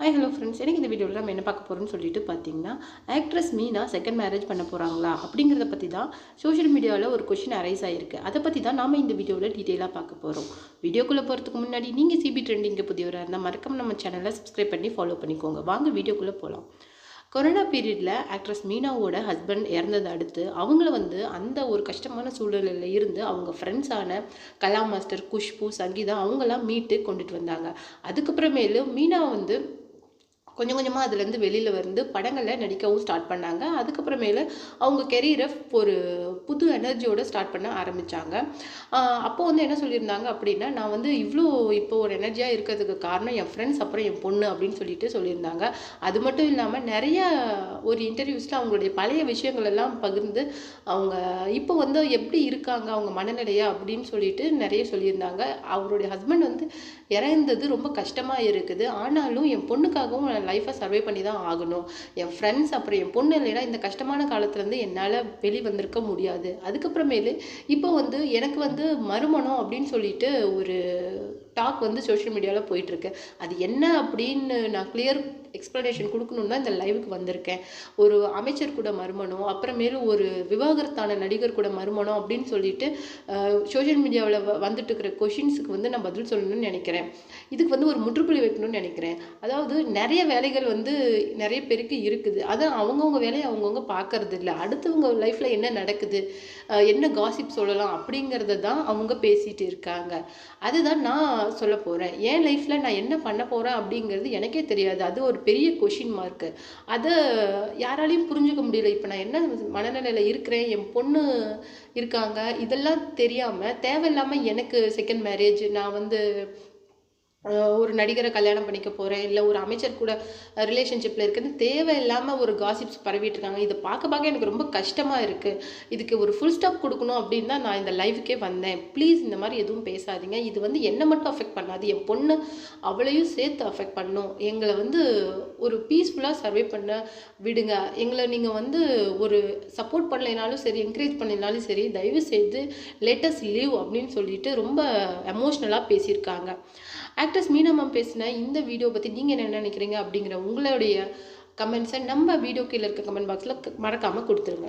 Hi hello friends எனக்கு இந்த வீடியோவில் நம்ம என்ன பார்க்க போகிறோம்னு சொல்லிட்டு பார்த்தீங்கன்னா ஆக்ட்ரஸ் மீனா செகண்ட் மேரேஜ் பண்ண போகிறாங்களா அப்படிங்கிறத பற்றி தான் சோஷியல் மீடியாவில் ஒரு கொஷின் அரைஸ் ஆகிருக்கு அதை பற்றி தான் நாம் இந்த வீடியோவில் டீட்டெயிலாக பார்க்க போகிறோம் வீடியோக்குள்ளே போகிறதுக்கு முன்னாடி நீங்கள் சிபி ட்ரெண்டிங்க புதியவராக இருந்தால் மறக்காம நம்ம சேனலை சப்ஸ்கிரைப் பண்ணி ஃபாலோ பண்ணிக்கோங்க. வாங்க வீடியோக்குள்ளே போகலாம் கொரோனா பீரியடில் ஆக்ட்ரஸ் மீனாவோட ஹஸ்பண்ட் இறந்ததை அடுத்து அவங்கள வந்து அந்த ஒரு கஷ்டமான சூழ்நிலையில் இருந்து அவங்க ஃப்ரெண்ட்ஸான கலா மாஸ்டர் குஷ்பு சங்கீதா அவங்கெல்லாம் மீட்டு கொண்டுட்டு வந்தாங்க. அதுக்கப்புறமேலு மீனா வந்து கொஞ்சம் கொஞ்சமாக அதுலேருந்து வெளியில் வந்து படங்களில் நடிக்கவும் ஸ்டார்ட் பண்ணாங்க. அதுக்கப்புறமேலு அவங்க கெரியரை ஒரு புது எனர்ஜியோடு ஸ்டார்ட் பண்ண ஆரம்பித்தாங்க அப்போ வந்து என்ன சொல்லியிருந்தாங்க அப்படின்னா நான் வந்து இவ்வளோ இப்போ ஒரு எனர்ஜியாக இருக்கிறதுக்கு காரணம் என் ஃப்ரெண்ட்ஸ் அப்புறம் என் பொண்ணு அப்படின்னு சொல்லிட்டு சொல்லியிருந்தாங்க. அது மட்டும் இல்லாமல் நிறைய ஒரு இன்டர்வியூஸில் அவங்களுடைய பழைய விஷயங்கள் எல்லாம் பகிர்ந்து அவங்க இப்போ வந்து எப்படி இருக்காங்க அவங்க மனநிலையா அப்படின்னு சொல்லிட்டு நிறைய சொல்லியிருந்தாங்க. அவருடைய ஹஸ்பண்ட் வந்து இறந்தது ரொம்ப கஷ்டமாக இருக்குது. ஆனாலும் என் பொண்ணுக்காகவும் என் லைஃப்பை சர்வே பண்ணி தான் ஆகணும். என் ஃப்ரெண்ட்ஸ் அப்புறம் என் பொண்ணு இல்லைன்னா இந்த கஷ்டமான காலத்துலேருந்து என்னால் வெளி வந்திருக்க முடியாது. அதுக்கப்புறமேலு இப்போ வந்து எனக்கு வந்து மறுமணம் அப்படின்னு சொல்லிட்டு ஒரு டாக் வந்து சோஷியல் மீடியாவில் போயிட்டுருக்கு. அது என்ன அப்படின்னு நான் கிளியர் எக்ஸ்ப்ளனேஷன் கொடுக்கணுன்னா தான் இந்த லைவுக்கு வந்திருக்கேன். ஒரு அமைச்சர் கூட மறுமணம் அப்புறமேலும் ஒரு விவாகரத்தான நடிகர் கூட மறுமணம் அப்படின்னு சொல்லிட்டு சோஷியல் மீடியாவில் வந்துட்டு இருக்கிற கொஷின்ஸுக்கு வந்து நான் பதில் சொல்லணும்னு நினைக்கிறேன். இதுக்கு வந்து ஒரு முற்றுப்புள்ளி வைக்கணும்னு நினைக்கிறேன். அதாவது நிறைய வேலைகள் வந்து நிறைய பேருக்கு இருக்குது. அதை அவங்கவுங்க வேலையை அவங்கவுங்க பார்க்கறது இல்லை அடுத்தவங்க லைஃப்பில் என்ன நடக்குது என்ன காசிப் சொல்லலாம் அப்படிங்கிறத தான் அவங்க பேசிகிட்டு இருக்காங்க. அதுதான் நான் சொல்ல போகிறேன் என் லைஃப்பில் நான் என்ன பண்ண போகிறேன் அப்படிங்கிறது எனக்கே தெரியாது. அது ஒரு பெரிய கொஷின் மார்க்கு அதை யாராலையும் புரிஞ்சுக்க முடியல. இப்போ நான் என்ன மனநிலையில் இருக்கிறேன்? என் பொண்ணு இருக்காங்க. இதெல்லாம் தெரியாமல் தேவையில்லாமல் எனக்கு செகண்ட் மேரேஜ் நான் வந்து ஒரு நடிகரை கல்யாணம் பண்ணிக்க போகிறேன் இல்லை ஒரு அமைச்சர் கூட ரிலேஷன்ஷிப்பில் இருக்குதுன்னு தேவையில்லாமல் ஒரு காசிப்ஸ் பரவிட்டு இருக்காங்க. இதை பார்க்க பார்க்க எனக்கு ரொம்ப கஷ்டமாக இருக்குது இதுக்கு ஒரு ஃபுல் ஸ்டாப் கொடுக்கணும் அப்படின்னு தான் நான் இந்த லைவுக்கே வந்தேன். ப்ளீஸ் இந்த மாதிரி எதுவும் பேசாதீங்க. இது வந்து என்னை மட்டும் அஃபெக்ட் பண்ணாது. என் பொண்ணு அவளையும் சேர்த்து அஃபெக்ட் பண்ணும். எங்களை வந்து ஒரு பீஸ்ஃபுல்லாக சர்வே பண்ண விடுங்க. எங்களை நீங்கள் வந்து ஒரு சப்போர்ட் பண்ணலைனாலும் சரி என்கரேஜ் பண்ணினாலும் சரி தயவு செய்து லேட்டஸ்ட் லீவ் அப்படின்னு சொல்லிட்டு ரொம்ப எமோஷ்னலாக பேசியிருக்காங்க. ஆக்ட்ரஸ் மீனா மேம் பேசின இந்த வீடியோ பற்றி நீங்கள் என்ன நினைக்கிறீங்க அப்படிங்கிற உங்களுடைய கமெண்ட்ஸை நம்ம வீடியோ கீழே இருக்க கமெண்ட் பாக்ஸில் மறக்காமல் கொடுத்துருங்க.